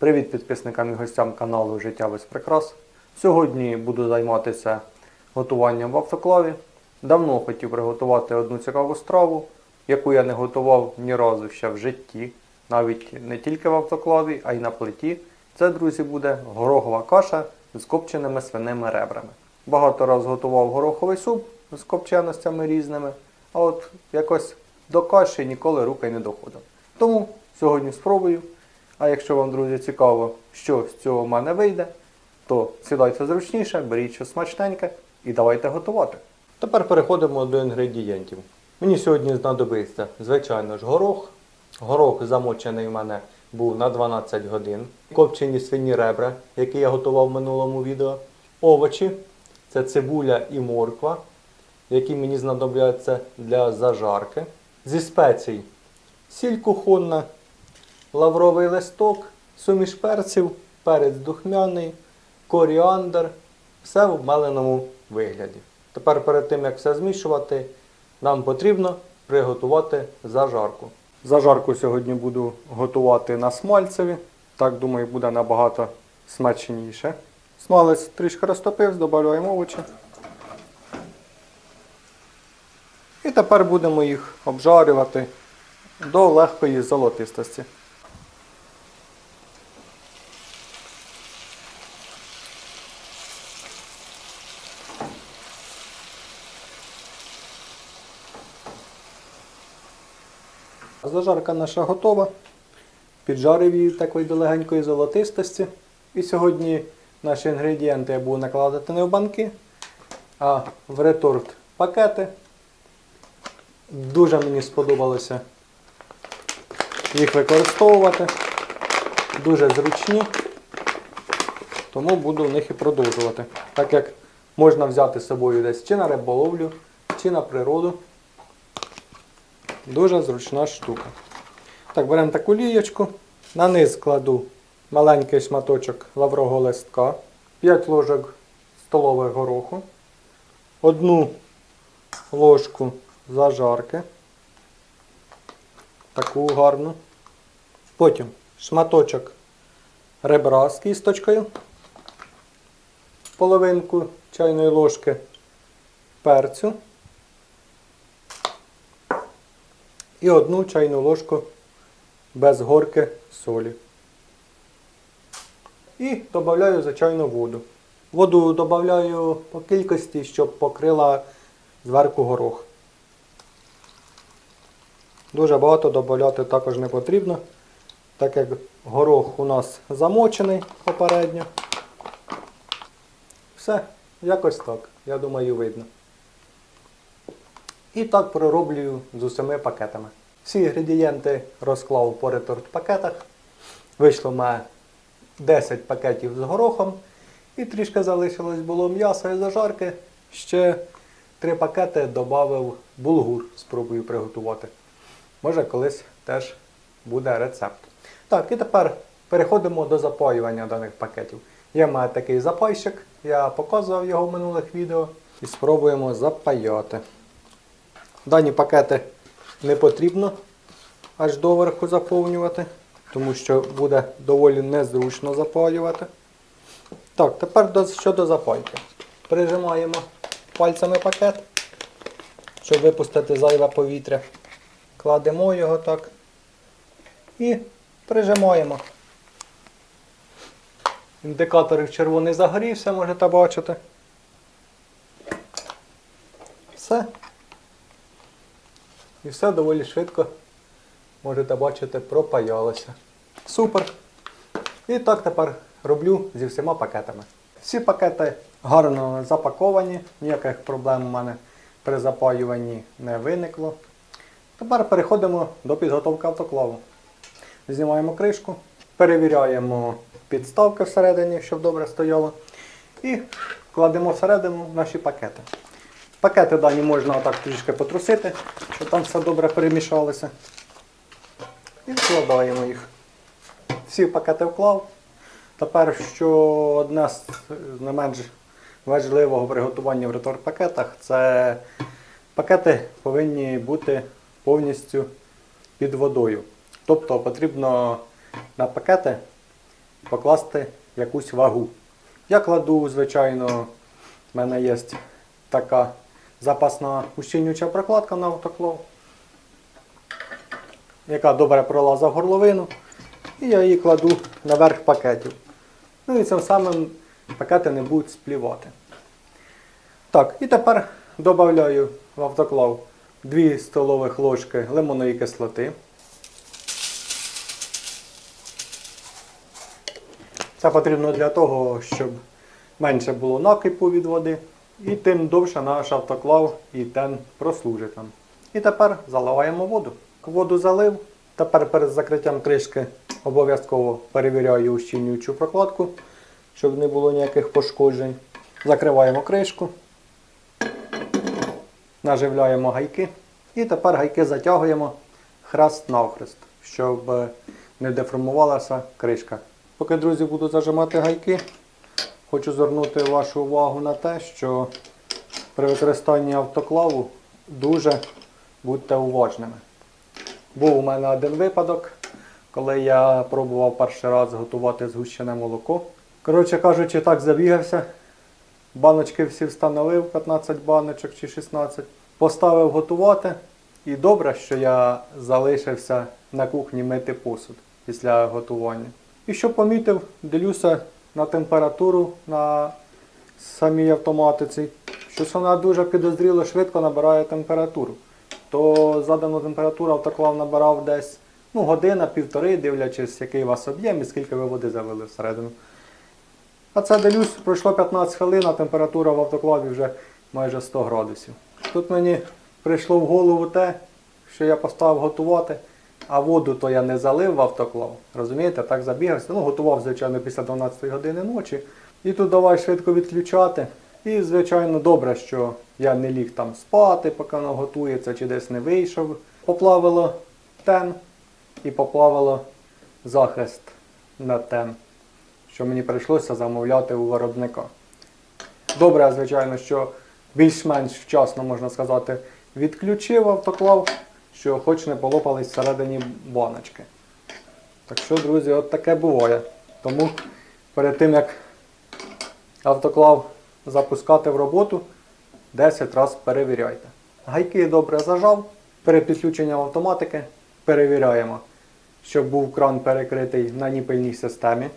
Привіт підписникам і гостям каналу Життя без прикрас. Сьогодні буду займатися готуванням в автоклаві. Давно хотів приготувати одну цікаву страву, яку я не готував ні разу ще в житті, навіть не тільки в автоклаві, а й на плиті. Це, друзі, буде горохова каша з копченими свиними ребрами. Багато раз готував гороховий суп з копченостями різними, а от якось до каші ніколи руки не доходив. Тому сьогодні спробую. А якщо вам, друзі, цікаво, що з цього в мене вийде, то сідайте зручніше, беріть щось смачненьке і давайте готувати. Тепер переходимо до інгредієнтів. Мені сьогодні знадобиться, звичайно ж, горох. Горох замочений в мене був на 12 годин. Копчені свині ребра, які я готував в минулому відео. Овочі це цибуля і морква, які мені знадобляться для зажарки. Зі спецій сіль кухонна, лавровий листок, суміш перців, перець духмяний, коріандр, все в обмеленому вигляді. Тепер перед тим, як все змішувати, нам потрібно приготувати зажарку. Зажарку сьогодні буду готувати на смальцеві. Так, думаю, буде набагато смачніше. Смалець трішки розтопив, додаємо овочі. І тепер будемо їх обжарювати до легкої золотистості. Зажарка наша готова. Піджарив її такої до легенької золотистості. І сьогодні наші інгредієнти я буду накладати не в банки, а в реторт пакети. Дуже мені сподобалося їх використовувати. Дуже зручні, тому буду в них і продовжувати. Так як можна взяти з собою десь чи на риболовлю, чи на природу. Дуже зручна штука. Так, беремо таку лієчку. На низ кладу маленький шматочок лаврового листка, 5 ложок столових гороху, одну ложку зажарки. Таку гарну. Потім шматочок ребра з кісточкою, половинку чайної ложки перцю і одну чайну ложку без горки солі. І додаю звичайно воду. Воду додаю по кількості, щоб покрила зверху горох. Дуже багато додати також не потрібно, так як горох у нас замочений попередньо. Все, якось так, я думаю, видно. І так пророблюю з усіми пакетами. Всі інгредієнти розклав по реторт пакетах. Вийшло в 10 пакетів з горохом. І трішки залишилось було м'яса і зажарки. Ще 3 пакети додав булгур, спробую приготувати. Може колись теж буде рецепт. Так, і тепер переходимо до запаювання даних пакетів. Є в мене такий запайщик, я показував його в минулих відео. І спробуємо запаяти. Дані пакети не потрібно аж доверху заповнювати, тому що буде доволі незручно запаювати. Так, тепер щодо запайки. Прижимаємо пальцями пакет, щоб випустити зайве повітря. Кладемо його так і прижимаємо. Індикатор червоний загорівся, можете бачити. Все. І все доволі швидко, можете бачити, пропаялося. Супер. І так тепер роблю зі всіма пакетами. Всі пакети гарно запаковані, ніяких проблем у мене при запаюванні не виникло. Тепер переходимо до підготовки автоклаву. Знімаємо кришку, перевіряємо підставки всередині, щоб добре стояло. І кладемо всередину наші пакети. Пакети дані можна отак трішки потрусити, щоб там все добре перемішалося. І вкладаємо їх. Всі пакети вклав. Тепер, що одне з не менш важливого приготування в ретор-пакетах, це пакети повинні бути повністю під водою. Тобто потрібно на пакети покласти якусь вагу. Я кладу, звичайно, в мене є така запасна ущільнююча прокладка на автоклав, яка добре пролаза в горловину. І я її кладу наверх пакетів. Ну і цим самим пакети не будуть сплівати. Так, і тепер додаю в автоклав 2 столових ложки лимонної кислоти. Це потрібно для того, щоб менше було накипу від води, і тим довше наш автоклав і тен прослужить нам. І тепер заливаємо воду. Воду залив. Тепер перед закриттям кришки обов'язково перевіряю ущільнюючу прокладку, щоб не було ніяких пошкоджень. Закриваємо кришку, наживляємо гайки. І тепер гайки затягуємо хрест навхрест, щоб не деформувалася кришка. Поки, друзі, буду зажимати гайки, хочу звернути вашу увагу на те, що при використанні автоклаву дуже будьте уважними. Був у мене один випадок, коли я пробував перший раз готувати згущене молоко. Коротше кажучи, так забігався. Баночки всі встановив, 15 баночок чи 16. Поставив готувати. І добре, що я залишився на кухні мити посуд після готування. І що помітив, дивлюся на температуру на самій автоматиці, щось вона дуже підозріло швидко набирає температуру. То задану температуру автоклав набирав десь ну, година, півтори, дивлячись, який у вас об'єм і скільки ви води залили всередину. А це дивлюсь, пройшло 15 хвилин, а температура в автоклаві вже майже 100 градусів. Тут мені прийшло в голову те, що я поставив готувати, а воду то я не залив в автоклав. Розумієте, так забігався. Ну, готував, звичайно, після 12 години ночі. І тут давай швидко відключати. І, звичайно, добре, що я не ліг там спати, поки воно готується, чи десь не вийшов. Поплавило тен і поплавило захист на тен, що мені прийшлося замовляти у виробника. Добре, звичайно, що більш-менш вчасно, можна сказати, відключив автоклав, що хоч не полопались всередині баночки. Так що, друзі, от таке буває. Тому перед тим, як автоклав запускати в роботу, 10 разів перевіряйте. Гайки добре зажав. Перед підключенням автоматики перевіряємо, щоб був кран перекритий на ніпельній системі.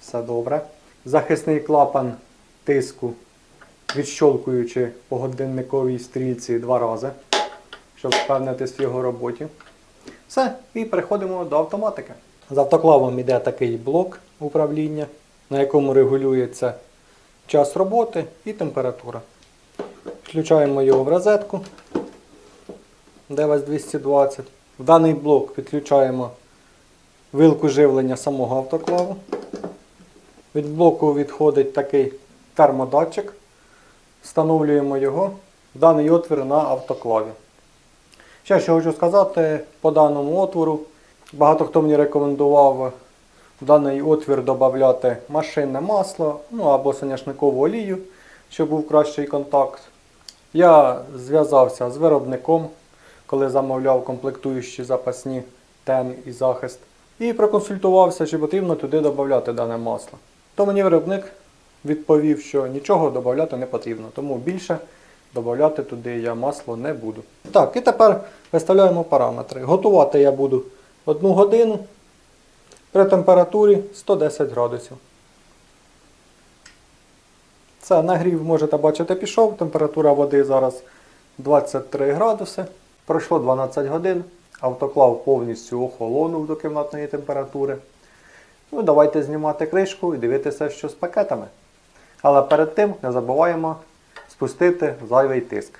Все добре. Захисний клапан тиску, відщолкуючи по годинниковій стрільці два рази, щоб впевнитись в його роботі. Все, і переходимо до автоматики. З автоклавом йде такий блок управління, на якому регулюється час роботи і температура. Включаємо його в розетку DVS 220. В даний блок підключаємо вилку живлення самого автоклаву. Від блоку відходить такий термодатчик. Встановлюємо його в даний отвір на автоклаві. Ще що хочу сказати по даному отвору. Багато хто мені рекомендував в даний отвір додати машинне масло ну або соняшникову олію, щоб був кращий контакт. Я зв'язався з виробником, коли замовляв комплектуючі запасні тен і захист. І проконсультувався, чи потрібно туди додати дане масло. То мені виробник відповів, що нічого додати не потрібно, тому більше додати туди я масло не буду. Так, і тепер виставляємо параметри. Готувати я буду 1 годину при температурі 110 градусів. Це нагрів, можете бачити, пішов. Температура води зараз 23 градуси. Пройшло 12 годин. Автоклав повністю охолонув до кімнатної температури. Ну, давайте знімати кришку і дивитися, що з пакетами. Але перед тим не забуваємо спустити зайвий тиск.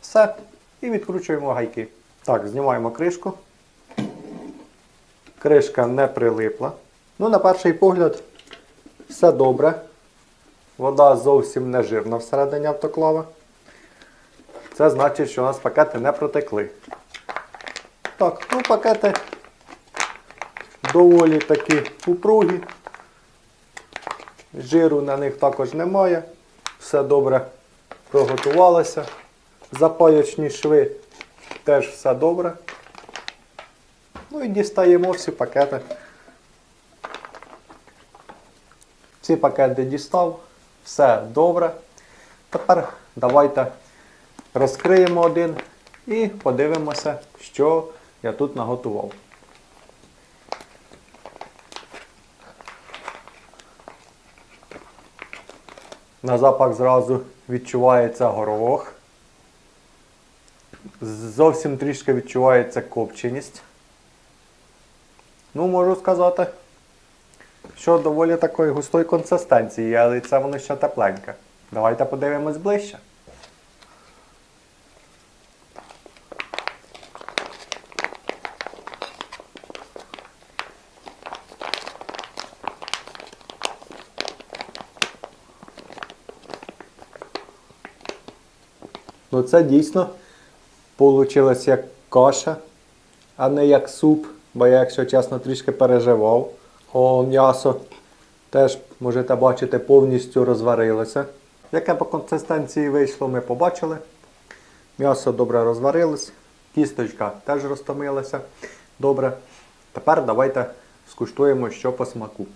Все. І відкручуємо гайки. Так, знімаємо кришку. Кришка не прилипла. Ну, на перший погляд, все добре. Вода зовсім не жирна всередині автоклава. Це значить, що у нас пакети не протекли. Так, ну пакети доволі такі упругі. Жиру на них також немає. Все добре приготувалося. Запаючні шви теж все добре. Ну і дістаємо всі пакети. Всі пакети дістав, все добре. Тепер давайте розкриємо один і подивимося, що я тут наготував. На запах зразу відчувається горох. Зовсім трішки відчувається копченість. Ну, можу сказати, що доволі такої густої консистенції, але це воно ще тепленьке. Давайте подивимось ближче. Ну це дійсно вийшло як каша, а не як суп, бо я, якщо чесно, трішки переживав. О, м'ясо теж можете бачити повністю розварилося. Яке по консистенції вийшло, ми побачили. М'ясо добре розварилось, кісточка теж розтомилася. Добре. Тепер давайте скуштуємо, що по смаку.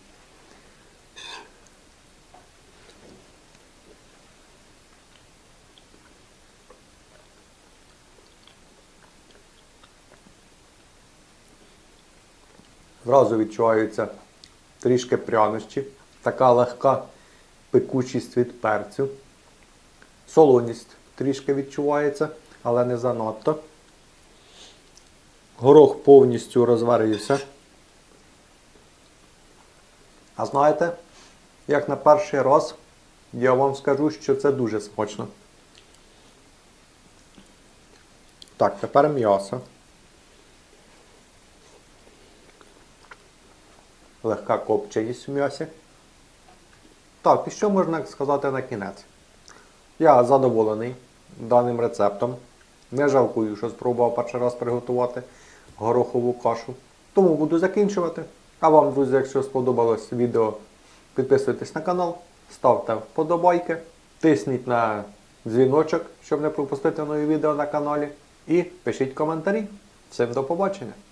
Зразу відчуваються трішки прянощі, така легка пекучість від перцю. Солоність трішки відчувається, але не занадто. Горох повністю розварився. А знаєте, як на перший раз, я вам скажу, що це дуже смачно. Так, тепер м'ясо. Легка копченість в м'ясі. Так, і що можна сказати на кінець? Я задоволений даним рецептом. Не жалкую, що спробував перший раз приготувати горохову кашу. Тому буду закінчувати. А вам, друзі, якщо сподобалось відео, підписуйтесь на канал, ставте вподобайки, тисніть на дзвіночок, щоб не пропустити нові відео на каналі. І пишіть коментарі. Всім до побачення!